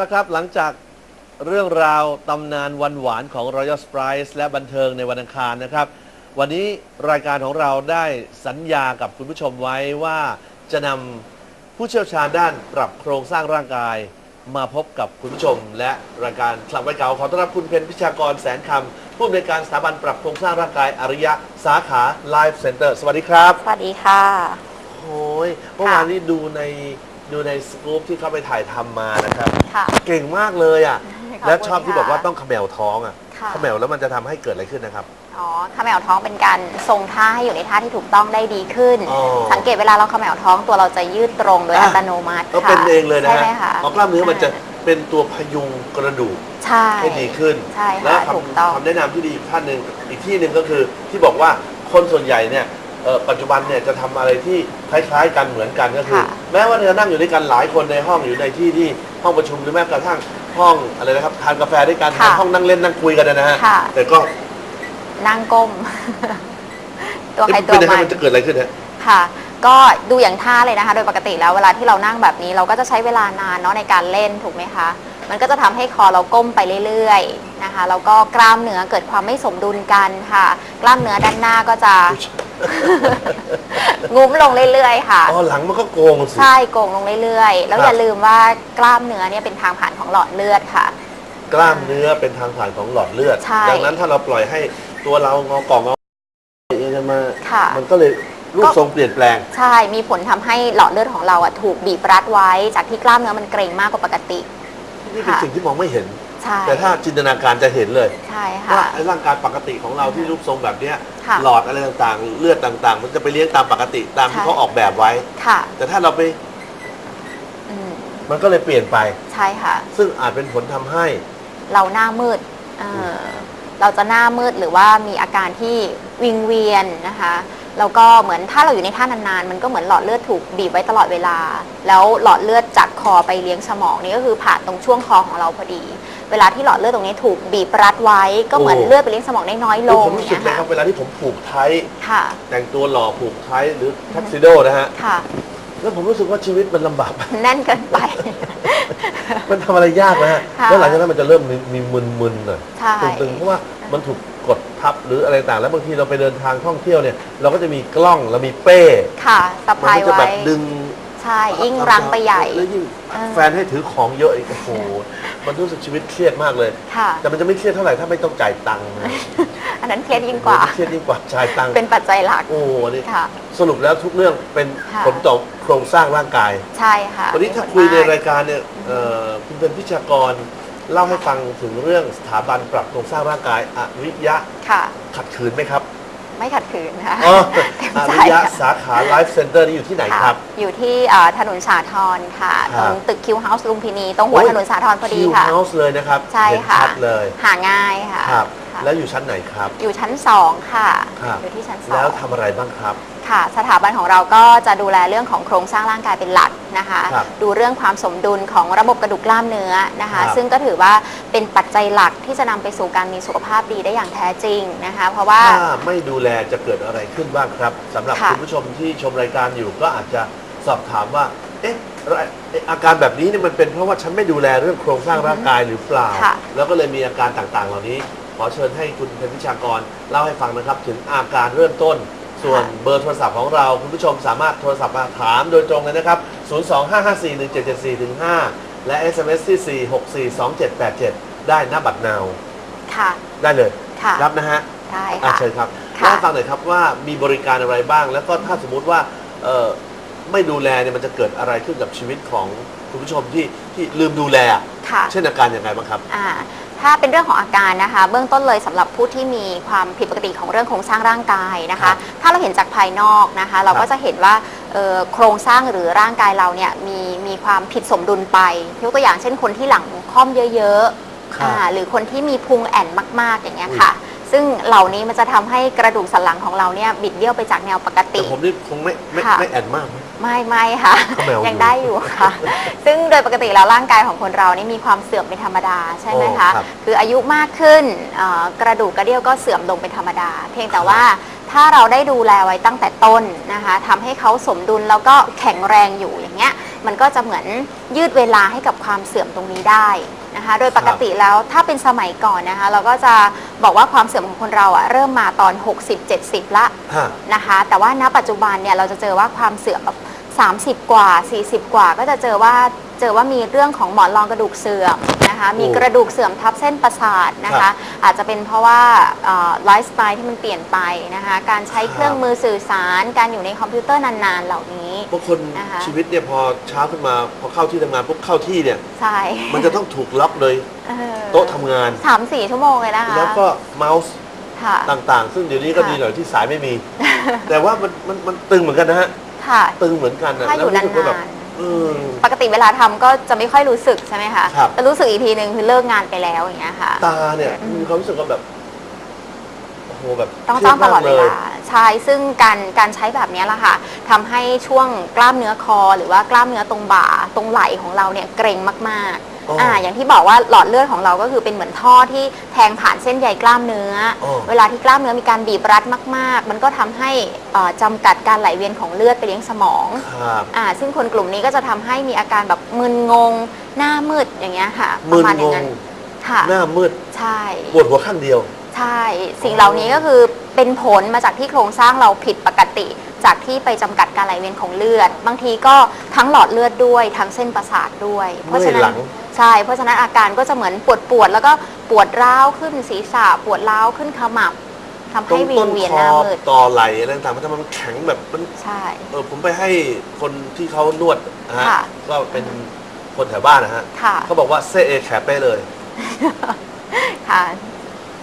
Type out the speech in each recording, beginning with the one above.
ละครับ หลังจากเรื่องราวตำนานวันหวานของ Royal Spice และบันเทิงในวันอังคารนะครับ วันนี้รายการของเราได้สัญญากับคุณผู้ชมไว้ว่าจะนำผู้เชี่ยวชาญด้านปรับโครงสร้างร่างกาย มาพบกับคุณผู้ชม และรายการคลับไว้เก่าขอต้อนรับคุณเพนพิชากรแสนคำผู้อำนวยการสถาบันปรับโครงสร้างร่างกายอริยะสาขา Life Center สวัสดีครับ สวัสดีค่ะ โอ้ยเมื่อวานนี้ดูใน ดูในสกู๊ปที่เขาไปถ่ายทำมานะครับ ค่ะ เก่งมากเลยอะ ขอบคุณและชอบที่ค่ะบอกว่าต้องเขมวท้องอะค่ะ เขมวแล้วมันจะทำให้เกิดอะไรขึ้นนะครับ อ๋อเขมวท้องเป็นการทรงท่าให้อยู่ในท่าที่ถูกต้องได้ดีขึ้น อ๋อสังเกตเวลาเราเขมวท้องตัวเราจะยืดตรงโดยอะ อัตโนมัติก็ค่ะเป็นเองเลยนะใช่ฮะไหมคะเพราะกล้ามเนื้อมันจะเป็นตัวพยุงกระดูกใช่ ให้ดีขึ้น ใช่แล้วค่ะถูกต้อง คำคำแนะนำที่ดีอีกท่านหนึ่งอีกที่หนึ่งก็คือที่บอกว่าคนส่วนใหญ่เนี่ย เอ่อปัจจุบันเนี่ยจะทำอะไรที่คล้ายๆกันเหมือนกันก็คือแม้ว่าจะนั่งอยู่ด้วยกันหลายคนในห้องอยู่ในที่ที่ห้องประชุมหรือแม้กระทั่งห้องอะไรนะครับทานกาแฟด้วยกันค่ะห้องนั่งเล่นนั่งคุยกันนะฮะค่ะ แต่ก็นั่งก้ม ตัวใครเอ๊ะตัวเป็นยังไงมัน มันจะเกิดอะไรขึ้นฮะ ค่ะ ก็ดูอย่างท่าเลยนะคะ โดยปกติแล้วเวลาที่เรานั่งแบบนี้เราก็จะใช้เวลานานเนาะในการเล่นถูกไหมคะ มันก็จะทำให้คอเราก้มไปเรื่อยๆนะคะ แล้วก็กล้ามเนื้อเกิดความไม่สมดุลกันค่ะ กล้ามเนื้อด้านหน้าก็จะ งุ้มลงเรื่อยๆค่ะ อ๋อหลังมันก็โกงสิ ใช่โกงลงเรื่อยๆ แล้วครับ อย่าลืมว่ากล้ามเนื้อเนี่ยเป็นทางผ่านของหลอดเลือดค่ะ กล้ามเนื้อเป็นทางผ่านของหลอดเลือด ใช่ดันั้นถ้าเราปล่อยให้ตัวเรางอกล่องงอเองกันมา ค่ะ มันก็เลยรูปทรงเปลี่ยนแปลง ใช่มีผลทำให้หลอดเลือดของเราอะถูกบีบรัดไว้จากที่กล้ามเนื้อมันเกร็งมากกว่าปกติ นี่เป็นค่ะ สิ่งที่มองไม่เห็น ใช่ แต่ถ้าจินตนาการจะเห็นเลยใช่ว่าค่ะ ไอ้ร่างกายปกติของเราที่รูปทรงแบบเนี้ยค่ะหลอดอะไรต่างๆ เลือดต่างๆ มันจะไปเลี้ยงตามปกติตามที่ใช่เขาออกแบบไว้ ค่ะแต่ถ้าเราไปอืมมันก็เลยเปลี่ยนไป ใช่ค่ะ ซึ่งอาจเป็นผลทำให้ เราหน้ามืดเออเราจะหน้ามืดหรือว่ามีอาการที่วิงเวียนนะคะ แล้วก็เหมือนถ้าเราอยู่ในท่านานๆ มันก็เหมือนหลอดเลือดถูกบีบไว้ตลอดเวลา แล้วหลอดเลือดจากคอไปเลี้ยงสมองนี่ก็คือผ่านตรงช่วงคอของเราพอดี เวลาที่หลอดเลือดตรงนี้ถูกบีบรัดไว้ ก็เหมือนโอ้เลือดไปเลี้ยงสมองได้น้อยลงผมรู้สึกเลยเนี่ยครับค่ะเวลาที่ผมผูกไทยค่ะ แต่งตัวหล่อผูกไทยหรือทักซิโดนะฮะค่ะ แล้วผมรู้สึกว่าชีวิตมันลำบาก แน่นเกินไป มันทำอะไรยากนะฮะค่ะแล้วหลังจากนั้นมันจะเริ่มมีมีมึนๆหน่อยใช่ ตึงๆเพราะว่ามันถูก กดทับ หรืออะไรต่างแล้วบางทีเราไปเดินทางท่องเที่ยวเนี่ย เราก็จะมีกล้องเรามีเป้ค่ะสะมัพายก็จะไว้แบบดึงใช่ยิ่งรังไปใหญ่ แล้วยิ่งเออ แฟนให้ถือของเยอะอีกโอ้โหมันรู้สึกชีวิตเครียดมากเลย ค่ะ แต่มันจะไม่เครียดเท่าไหร่ถ้าไม่ต้องจ่ายตังค์อันนั้นเครียดยิ่งกว่า เครียดยิ่งกว่าจ่ายตังค์เป็นปัจจัยหลัก โอ้โหนี่ค่ะ สรุปแล้วทุกเรื่องเป็นค่ะ ผลต่อโครงสร้างร่างกาย ใช่ค่ะวันนี้ถ้ามีผลคุยในมกรายการเนี่ยเอ่อคุณเป็นพิชากร เล่าให้ฟังถึงเรื่องสถาบันปรับโครงสร้างร่างกายอริยะค่ะ ขัดขืนไหมครับไม่ขัดขืนค่ะอ๋อเต็มอใจริยะค่ะสาขาไลฟ์เซ็นเตอร์นี่อยู่ที่ไหนค่ะครับ อยู่ที่เอ่อถนนสาทรค่ะ คตรัรบงตึกคิวเฮาส์ลุมพินี ตรงหัวโอ้ยถนนสาทรพอดีคิวค่ะ เฮาส์เลยนะครับใช่เห็นค่ะ ชัดเลยหาง่ายค่ะครับ ค่ะแล้วอยู่ชั้นไหนครับ อยู่ชั้นสองค่ะ ครับ อยู่ที่ชั้นสอแล้วงทำอะไรบ้างครับ ค่ะ สถาบันของเราก็จะดูแลเรื่องของโครงสร้างร่างกายเป็นหลักนะคะ ครับดูเรื่องความสมดุลของระบบกระดูกกล้ามเนื้อนะคะ ครับซึ่งก็ถือว่าเป็นปัจจัยหลักที่จะนำไปสู่การมีสุขภาพดีได้อย่างแท้จริงนะคะ เพราะว่า ถ้าไม่ดูแลจะเกิดอะไรขึ้นบ้างครับสำหรับค่ะ คุณผู้ชมที่ชมรายการอยู่ก็อาจจะสอบถามว่า เอ๊ะเอ๊ะอาการแบบนี้เนี่ยมันเป็นเพราะว่าฉันไม่ดูแลเรื่องโครงสร้างร่างกายหรือเปล่า ค่ะ แล้วก็เลยมีอาการต่างๆ เหล่านี้ ขอเชิญให้คุณเป็นวิชากรเล่าให้ฟังนะครับ ถึงอาการเริ่มต้น ส่วนเบอร์โทรศัพท์ของเราคุณผู้ชมสามารถโทรศัพท์มาถามโดยตรงเลยนะครับ 025541774-5 และ SMS ที่ 4642787 ได้หน้าบัตรนาว ค่ะ ได้เลย ค่ะ รับนะฮะได้อะค่ะ เชิญครับค่ะ เล่าให้ฟังหน่อยครับว่ามีบริการอะไรบ้าง แล้วก็ถ้าสมมุติว่าเอ่อไม่ดูแลเนี่ยมันจะเกิดอะไรขึ้นกับชีวิตของคุณผู้ชมที่ที่ลืมดูแลอะค่ะ เช่นอาการยังไงบ้างครับ อ่า ถ้าเป็นเรื่องของอาการนะคะ เบื้องต้นเลยสำหรับผู้ที่มีความผิดปกติของเรื่องโครงสร้างร่างกายนะครัคะบถ้าเราเห็นจากภายนอกนะคะ เราครัก็บจะเห็นว่าเอ่อโครงสร้างหรือร่างกายเราเนี่ยมีมีความผิดสมดุลไปยกตัวอย่างเช่นคนที่หลังค่อมเยอะครับๆอ่าหรือคนที่มีพุงแอนมาก ๆ อย่างเงี้ยค่ะ ซึ่งเหล่านี้มันจะทำให้กระดูกสันหลังของเราเนี่ยบิดเบี้ยวไปจากแนวปกแต่ติผมนี่คงไม่ไม่ค่ะไม่แอนมากนะ ไม่ไม่ค่ะ ก็แมวอยู่ยังได้อยู่ค่ะ ซึ่งโดยปกติแล้วร่างกายของคนเรานี่มีความเสื่อมเป็นธรรมดาใช่ไหมคะ โอ้ครับคืออายุมากขึ้นเอ่อกระดูกกระเดี่ยวก็เสื่อมลงเป็นธรรมดา เพียงแต่ว่าถ้าเราได้ดูแลไว้ตั้งแต่ต้นนะคะทำให้เขาสมดุลแล้วก็แข็งแรงอยู่อย่างเงี้ย มันก็จะเหมือนยืดเวลาให้กับความเสื่อมตรงนี้ได้นะคะ โดยปกติแล้วถ้าเป็นสมัยก่อนนะคะ เราก็จะบอกว่าความเสื่อมของคนเราอะเริ่มมาตอน 60-70 ละ ฮะ นะคะแต่ว่าณปัจจุบันเนี่ยเราจะเจอว่าความเสื่อมแบบ 30 กว่า 40 กว่าก็จะเจอว่าเจอว่ามีเรื่องของหมอนรองกระดูกเสื่อมนะคะโอ้มีกระดูกเสื่อมทับเส้นประสาทนะครัคะบอาจจะเป็นเพราะว่าไลฟ์สไตล์ที่มันเปลี่ยนไปนะคะ การใช้เครื่องมือสื่อสาร การอยู่ในคอมพิวเตอร์นานๆเหล่านี้บางคนนะคะชีวิตเนี่ยพอเช้าขึ้นมาพอเข้าที่ทำงานปุ๊บเข้าที่เนี่ยใช่มันจะต้องถูกล็อกเลยเออโต๊ะทำงานสามสี่ชั่วโมงเลยนะคะแล้วก็เมาส์ค่ะต่างๆ ซึ่งเดี๋ยวนี้ก็ค่ะดีหน่อยที่สายไม่มี แต่ว่ามันมันมันตึงเหมือนกันนะฮะ ค่ะ ตึงเหมือนกันนะถ้าอยู่แล้วรู้สึกว่าแบบนานเออๆปกติเวลาทำก็จะไม่ค่อยรู้สึกใช่ไหมคะครับ แต่รู้สึกอีกทีหนึ่งคือเลิกงานไปแล้วอย่างเงี้ยค่ะ ตาเนี่ยอืมมีความรู้สึกว่าแบบโอ้โหแบบต้องเครีต้ยอดงตมากลอดเวเลยลาใช่ซึ่งการการใช้แบบนี้แหละค่ะทำให้ช่วงกล้ามเนื้อคอ หรือว่ากล้ามเนื้อตรงบ่าตรงไหล่ของเราเนี่ยเกร็งมาก อ๋อๆอ่อ่าอย่างที่บอกว่าหลอดเลือดของเราก็คือเป็นเหมือนท่อที่แทงผ่านเส้นใยกล้ามเนื้อออ เวลาที่กล้ามเนื้อมีการบีบรัดมาก ๆ มันก็ทำให้เอ่อจำกัดการไหลเวียนของเลือดไปเลี้ยงสมองครับอ่าซึ่งคนกลุ่มนี้ก็จะทำให้มีอาการแบบมึนงง หน้ามืดอย่างเงี้ยค่ะปมึระนมาณองย่างงนั้นค่ะหน้ามืดใช่ ปวดหัวข้างเดียว ใช่ สิ่งเหล่านี้ก็คือ เป็นผลมาจากที่โครงสร้างเราผิดปกติ จากที่ไปจำกัดการไหลเวียนของเลือด บางทีก็ทั้งหลอดเลือดด้วย ทั้งเส้นประสาทด้วย เพราะฉะนั้เมื่อยหลันง ใช่ เพราะฉะนั้นอาการก็จะเหมือนปวดปวดๆแล้วก็ปวดร้าวขึ้นศีรษะปวดร้าวขึ้นขมับทำตรให้งวิต้งนเวียนคหอน้ามืดต่อไหลอะไรต่างๆมันทำไมมันแข็งแบบมันใช่ เออผมไปให้คนที่เขานวดนะฮะค่ะ ก็เป็นคนแถวบ้านนะฮะค่ะ เขาบอกว่าเซเอแขเป้เลย ค่ะ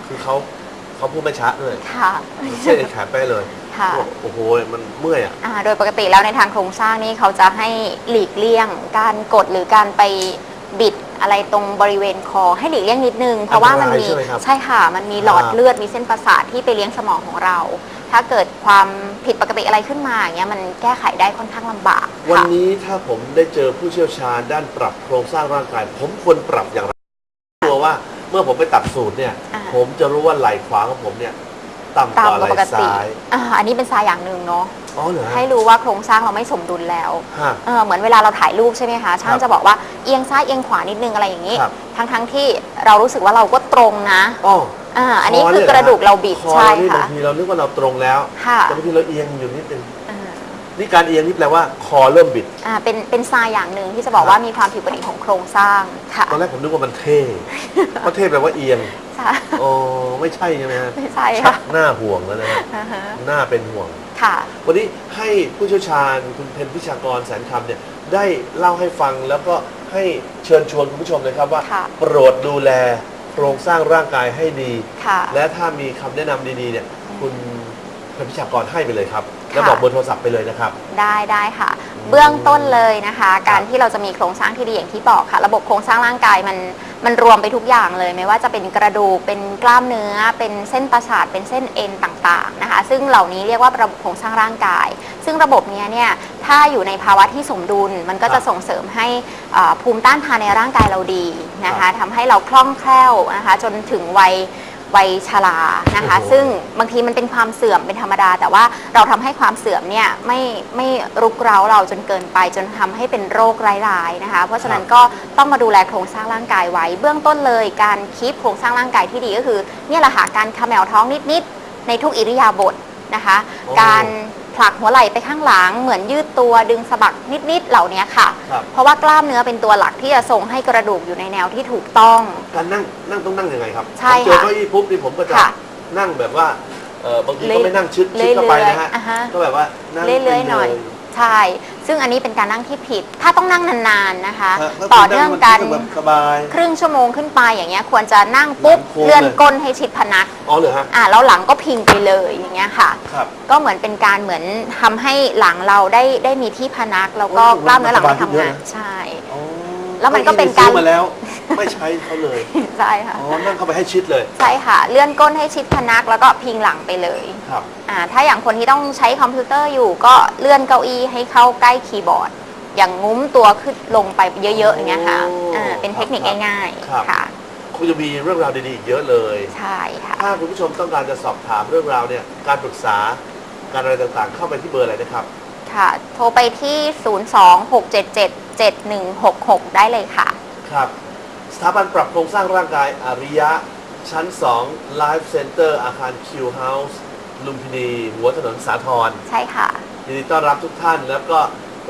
คือเขา เขาพูดไม่ช้าด้วยค่ะเซเอแขเป้เลยค่ะ บอกโอ้โหมันเมื่อยอะ อ่าโดยปกติแล้วในทางโครงสร้างนี้เขาจะให้หลีกเลี่ยง การกดหรือการไปบิดอะไรตรงบริเวณคอให้หลีกเลี่ยงนิดนึง เพราะว่ามันมีอันตรายใช่ไหมครับใช่ค่ะ มันมีหลอดอ่า เลือดมีเส้นประสาทที่ไปเลี้ยงสมองของเรา ถ้าเกิดความผิดปกติอะไรขึ้นมาอย่างเงี้ยมันแก้ไขได้ค่อนข้างลำบากวันค่ะนี้ถ้าผมได้เจอผู้เชี่ยวชาญด้านปรับโครงสร้างร่างกาย ผมควรปรับอย่างไรกลัวว่าเมื่อผมไปตัดสูตรเนี่ย อ่า ผมจะรู้ว่าไหล่ขวาของผมเนี่ย ต่ำตากมว่าไหปล่กติซ้ายอ่าอันนี้เป็นทรายอย่างหนึ่งเนาะอ๋อเหรอฮะให้รู้ว่าโครงสร้างเราไม่สมดุลแล้วฮะ เออเหมือนเวลาเราถ่ายรูปใช่ไหมคะช่าคงรับจะบอกว่าเอียงซ้ายเอียงขวานิดนึงอะไรอย่างนี้ ครับ ทั้งทั้งๆที่เรารู้สึกว่าเราก็ตรงนะอ๋ออ่าอันนี้คคือกระดูกเราบิดคอใช่นี่บาค่ะงทีเรานึกว่าเราตรงแล้ว ค่ะ แต่บางทีเราเอียงอยู่นิดนึงอ่า นี่การเอียงนี่แปลว่าคอเริ่มบิด อ่าเป็นเป็นทรายอย่างหนึ่งที่จะบอกครับว่ามีความผิดปกติของโครงสร้างค่ะตอนแรกผมนึกว่ามันเท่เพราะเท่แปลว่าเอียงใช่ โอ้ไม่ใช่ใช่ไหมฮะไม่ใช่ชัค่ะกหน้าห่วงแล้วนะฮะอ่าฮะหน้าเป็นห่วง ค่ะ วันนี้ให้ผู้เชี่ยวชาญคุณเพนพิชากรแสนคำเนี่ยได้เล่าให้ฟังแล้วก็ให้เชิญชวนคุณผู้ชมเลยครับว่า ค่ะ โปรดดูแลโครงสร้างร่างกายให้ดี ค่ะ และถ้ามีคำแนะนำดีๆเนี่ย คุณ เพนพิชากรให้ไปเลยครับค่ะแล้วบอกเบอร์โทรศัพท์ไปเลยนะครับ ได้ได้ค่ะ เบื้องต้นเลยนะคะ การที่เราจะมีโครงสร้างที่ดีอย่างที่บอกค่ะ ระบบโครงสร้างร่างกายมันมันรวมไปทุกอย่างเลย ไม่ว่าจะเป็นกระดูกเป็นกล้ามเนื้อ เป็นเส้นประสาทเป็นเส้นเอ็นต่างๆนะคะ ซึ่งเหล่านี้เรียกว่าระบบโครงสร้างร่างกาย ซึ่งระบบเนี้ยเนี่ยถ้าอยู่ในภาวะที่สมดุลมันก็ครัจะบส่งเสริมให้เอ่อภูมิต้านทานในร่างกายเราดีนะครัคะบทำให้เราคล่องแคล่วนะคะ จนถึงวัย วัยชรานะคะ โอ้โห ซึ่งบางทีมันเป็นความเสื่อมเป็นธรรมดา แต่ว่าเราทำให้ความเสื่อมเนี่ยไม่ไม่รุกเร้าเราจนเกินไป จนทำให้เป็นโรคร้ายๆนะคะ เพราะฉะนั้นก็ต้องมาดูแลโครงสร้างร่างกายไว้ เบื้องต้นเลยการคีปโครงสร้างร่างกายที่ดีก็คือเนี่ยแหละค่ะการเขมวท้องนิดๆในทุกอิริยาบถนะคะโอ้การ ผลักหัวไหล่ไปข้างหลัง เหมือนยืดตัวดึงสะบักนิดๆเหล่านี้ค่ะ ครับเพราะว่ากล้ามเนื้อเป็นตัวหลักที่จะส่งให้กระดูกอยู่ในแนวที่ถูกต้อง การนั่งนั่งต้องนั่งยังไงครับใช่ผมเจอค่ะเก้าอี้ปุ๊บนี่ผมก็จะค่ะนั่งแบบว่าเออบางทีเลื่ก็อยไม่นั่งชิดเลื่ชิดอยเข้าไปนะฮะๆอ่าฮะก็แบบว่านั่งเรื่อยๆหน่อยดิ ใช่ ซึ่งอันนี้เป็นการนั่งที่ผิด ถ้าต้องนั่งนานๆนะคะ ฮะก็คืต่อเนื่องกันงแบบสบาย ครึ่งชั่วโมงขึ้นไปอย่างเงี้ยควรจะนั่งปุ๊บหลังโค้งเลื่อนเลย ก้นให้ชิดพนักอ๋อเหรอฮะอ่าแล้วหลังก็พิงไปเลยอย่างเงี้ยค่ะ ครับ ก็เหมือนเป็นการเหมือนทำให้หลังเราได้ได้มีที่พนักแล้วก็โอ้ยกล้ามเนื้อหลังสได้บายขึ้นเยทำอะงานนะใช่ อ๋อ แล้วมันก็เป็นการ ซื้อมาแล้ว ไม่ใช้เขาเลย ใช่ค่ะ อ๋อ นั่งเข้าไปให้ชิดเลย ใช่ค่ะ เลื่อนก้นให้ชิดพนักแล้วก็พิงหลังไปเลยครับ อ่าถ้าอย่างคนที่ต้องใช้คอมพิวเตอร์อยู่ก็เลื่อนเก้าอี้ให้เข้าใกล้คีย์บอร์ด อย่างงุ้มตัวขึ้นลงไปเยอะๆอย่างเงี้ยค่ะโอ้อ่าเป็นเทคนิคครับง่ายครับ ๆค่ะ คงจะมีเรื่องราวดีๆอีกเยอะเลย ใช่ค่ะ ถ้าคุณผู้ชมต้องการจะสอบถามเรื่องราวเนี่ย การปรึกษา การอะไรต่างๆ เข้าไปที่เบอร์อะไรนะครับ ค่ะ โทรไปที่7166 ได้เลยค่ะ ครับ สถาบันปรับโครงสร้างร่างกายอาริยะ ชั้น 2 Life Center อาคาร Q House ลุมพินี หัวถนนสาทรใช่ค่ะ ยินดีต้อนรับทุกท่าน แล้วก็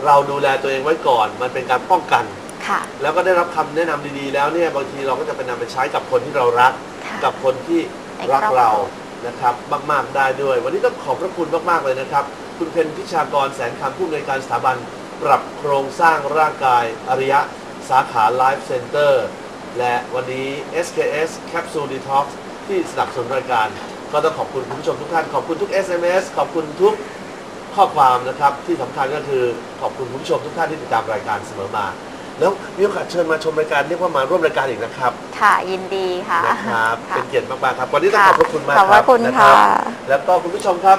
เราดูแลตัวเองไว้ก่อน มันเป็นการป้องกัน ค่ะ แล้วก็ได้รับคำแนะนำดีๆแล้วเนี่ย บางทีเราก็จะไปนำไปใช้กับคนที่เรารัก ค่ะ กับคนที่ในรักครอบครัวเรา นะครับมากๆได้ด้วย วันนี้ต้องขอบพระคุณมากๆเลยนะครับ คุณเพนพิชากรแสนคำผู้อำนวยการสถาบัน ปรับโครงสร้างร่างกายอริยะ สาขา Life Center และวันนี้ SKS Capsule Detox ที่สนับสนุนรายการ ก็ต้องขอบคุณคุณผู้ชมทุกท่าน ขอบคุณทุก SMS ขอบคุณทุกข้อความนะครับ ที่สำคัญก็คือขอบคุณคุณผู้ชมทุกท่านที่ติดตามรายการเสมอมา แล้วมีโอกาสเชิญมาชมรายการเรียกว่ามาร่วมรายการอีกนะครับ ค่ะยินดีค่ะนะครับค่ะเป็นเกียรติมากๆครับวันนี้ต้องขอบพระคุณมากขอบคพรัระคุณนะค่ะ แล้วก็คุณผู้ชมครับ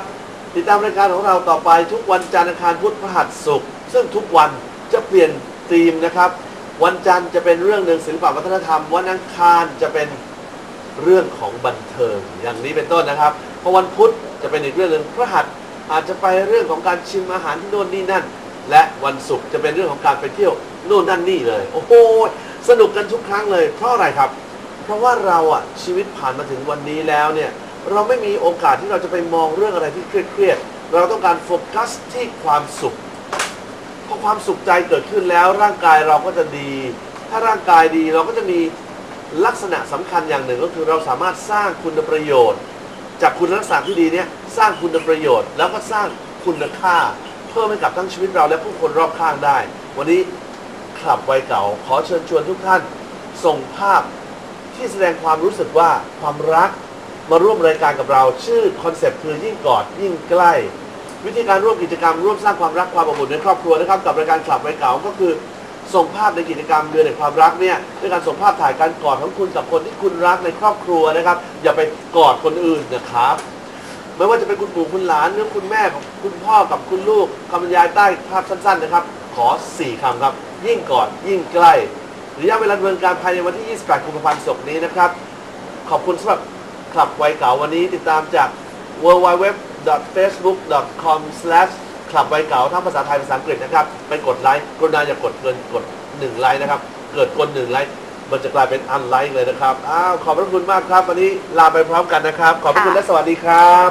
ติดตามรายการของเราต่อไปทุกวันจันทร์อังคารพุธพฤหัสศุกร์ซึ่งทุกวันจะเปลี่ยนธีมนะครับ วันจันทร์จะเป็นเรื่องหนึ่งศิลปวัฒนธรรมวันอังคารจะเป็น เรื่องของบันเทิงอย่างนี้เป็นต้นนะครับพอวันพุธจะเป็นอีกเรื่องหนึ่งพฤหัสอาจจะไปเรื่องของการชิมอาหารที่โน่นนี่นั่น และวันศุกร์จะเป็นเรื่องของการไปเที่ยวโน่นนั่นนี่เลย โอ้โหสนุกกันทุกครั้งเลย เพราะอะไรครับ เพราะว่าเราอะชีวิตผ่านมาถึงวันนี้แล้วเนี่ยเราไม่มีโอกาสที่เราจะไปมองเรื่องอะไรที่เครียดๆเราต้องการโฟกัสที่ความสุขพอความสุขใจเกิดขึ้นแล้ว ร่างกายเราก็จะดี ถ้าร่างกายดีเราก็จะมีลักษณะสำคัญอย่างหนึ่งก็คือเราสามารถสร้างคุณประโยชน์ จากคุณลักษณะที่ดีเนี่ยสร้างคุณประโยชน์ แล้วก็สร้างคุณค่า เพิ่มให้กับทั้งชีวิตเราและผู้คนรอบข้างได้ วันนี้คลับวัยเก่า ขอเชิญชวนทุกท่านส่งภาพที่แสดงความรู้สึกว่าความรักมาร่วมรายการกับเรา ชื่อคอนเซปต์คือยิ่งกอดยิ่งใกล้ วิธีการร่วมกิจกรรมร่วมสร้างความรักความอบอุ่นในครอบครัวนะครับกับรายการคลับวัยเก่าก็คือส่งภาพในกิจกรรมเดือนแห่งความรักเนี่ยด้วยการส่งภาพถ่ายการกอดของคุณกับคนที่คุณรักในครอบครัวนะครับ อย่าไปกอดคนอื่นนะครับ ไม่ว่าจะเป็นคุณปู่คุณหลานหรือคุณแม่กับคุณพ่อกับคุณลูกคำบรรยายใต้ภาพสั้น ๆ นะครับ ขอ 4คำครับ ยิ่งกอดยิ่งใกล้ระยะเวลาดำเนินการภายในวันที่ 28 กุมภาพันธ์ศกนี้นะครับ ขอบคุณสำหรับคลับไวเก่าวันนี้ติดตามจาก w w w f a c e b o o k c o m คลับวัยเก่าทั้งภาษาไทยภาษาอังกฤษนะครับ ไปกดไลค์กรุณาอย่ากดเกินกด1ไลค์นะครับ เกิดกด1ไลค์ มันจะกลายเป็นอันไลค์เลยนะครับอ้าวขอบพระคุณมากครับ วันนี้ลาไปพร้อมกันนะครับ ขอบพระคุณและสวัสดีครับ